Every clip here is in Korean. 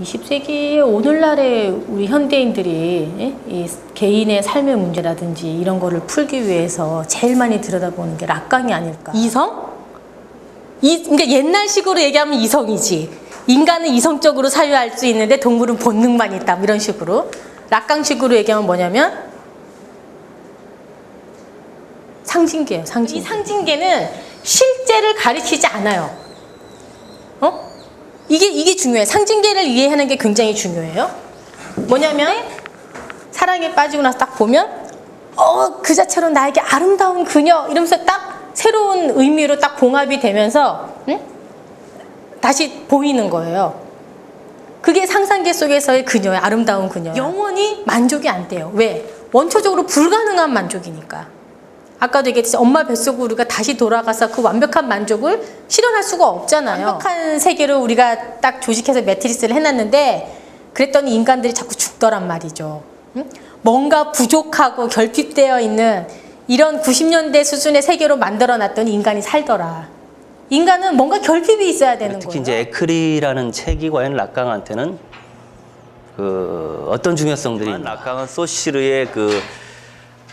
20세기의 오늘날의 우리 현대인들이 예? 이 개인의 삶의 문제라든지 이런 거를 풀기 위해서 제일 많이 들여다보는 게 락강이 아닐까. 이성? 이, 그러니까 옛날식으로 얘기하면 이성이지. 인간은 이성적으로 사유할 수 있는데 동물은 본능만 있다. 뭐 이런 식으로. 락강식으로 얘기하면 뭐냐면 상징계예요. 상징. 이 상징계는 실제를 가리키지 않아요. 어? 이게 이게 중요해. 상징계를 이해하는 게 굉장히 중요해요. 뭐냐면 사랑에 빠지고 나서 딱 보면 어, 그 자체로 나에게 아름다운 그녀 이러면서 딱 새로운 의미로 딱 봉합이 되면서 응? 다시 보이는 거예요. 그게 상상계 속에서의 그녀의 아름다운 그녀. 영원히 만족이 안 돼요. 왜? 원초적으로 불가능한 만족이니까. 아까도 얘기했듯이 엄마 뱃속으로 우리가 다시 돌아가서 그 완벽한 만족을 실현할 수가 없잖아요. 완벽한 세계로 우리가 딱 조직해서 매트리스를 해놨는데 그랬더니 인간들이 자꾸 죽더란 말이죠. 응? 뭔가 부족하고 결핍되어 있는 이런 90년대 수준의 세계로 만들어 놨더니 인간이 살더라. 인간은 뭔가 결핍이 있어야 되는 특히 거예요. 이제 에크리라는 책이 과연 락강한테는 그 어떤 중요성들이 있나? 락강은 소시르의 그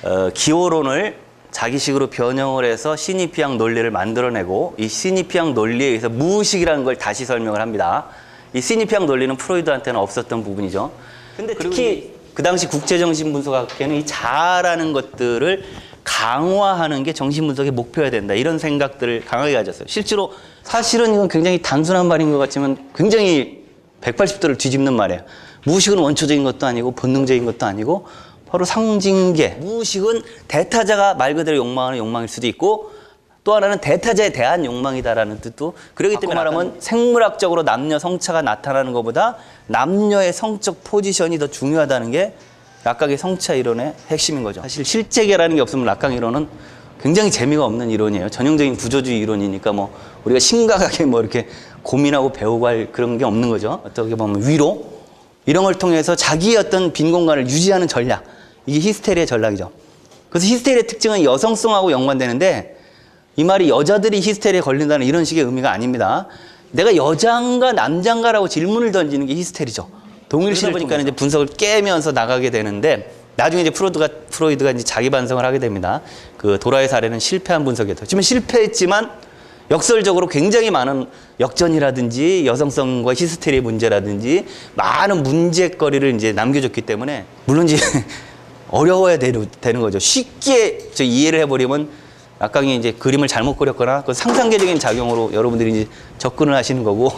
어, 기호론을 자기식으로 변형을 해서 시니피앙 논리를 만들어내고 이 시니피앙 논리에 의해서 무의식이라는 걸 다시 설명을 합니다. 이 시니피앙 논리는 프로이드한테는 없었던 부분이죠. 근데 특히 그 당시 국제정신분석학계는 이 자아라는 것들을 강화하는 게 정신분석의 목표여야 된다. 이런 생각들을 강하게 가졌어요. 실제로 사실은 이건 굉장히 단순한 말인 것 같지만 굉장히 180도를 뒤집는 말이에요. 무의식은 원초적인 것도 아니고 본능적인 것도 아니고 바로 상징계. 무의식은 대타자가 말 그대로 욕망하는 욕망일 수도 있고 또 하나는 대타자에 대한 욕망이다라는 뜻도 그렇기 때문에 말하면 생물학적으로 남녀 성차가 나타나는 것보다 남녀의 성적 포지션이 더 중요하다는 게 락강의 성차 이론의 핵심인 거죠. 사실 실제계라는 게 없으면 락강 이론은 굉장히 재미가 없는 이론이에요. 전형적인 구조주의 이론이니까 뭐 우리가 심각하게 뭐 이렇게 고민하고 배우고 할 그런 게 없는 거죠. 어떻게 보면 위로 이런 걸 통해서 자기의 어떤 빈 공간을 유지하는 전략. 이게 히스테리의 전략이죠. 그래서 히스테리의 특징은 여성성하고 연관되는데 이 말이 여자들이 히스테리에 걸린다는 이런 식의 의미가 아닙니다. 내가 여장가 남장가라고 질문을 던지는 게 히스테리죠. 동일시를 보니까 이제 분석을 깨면서 나가게 되는데 나중에 이제 프로이드가 프로이드가 이제 자기 반성을 하게 됩니다. 그 도라의 사례는 실패한 분석이었죠. 지금 실패했지만 역설적으로 굉장히 많은 역전이라든지 여성성과 히스테리의 문제라든지 많은 문제거리를 이제 남겨줬기 때문에 물론 이제 어려워야 되는, 되는 거죠. 쉽게 저 이해를 해버리면 악강이 이제 그림을 잘못 그렸거나 그 상상계적인 작용으로 여러분들이 이제 접근을 하시는 거고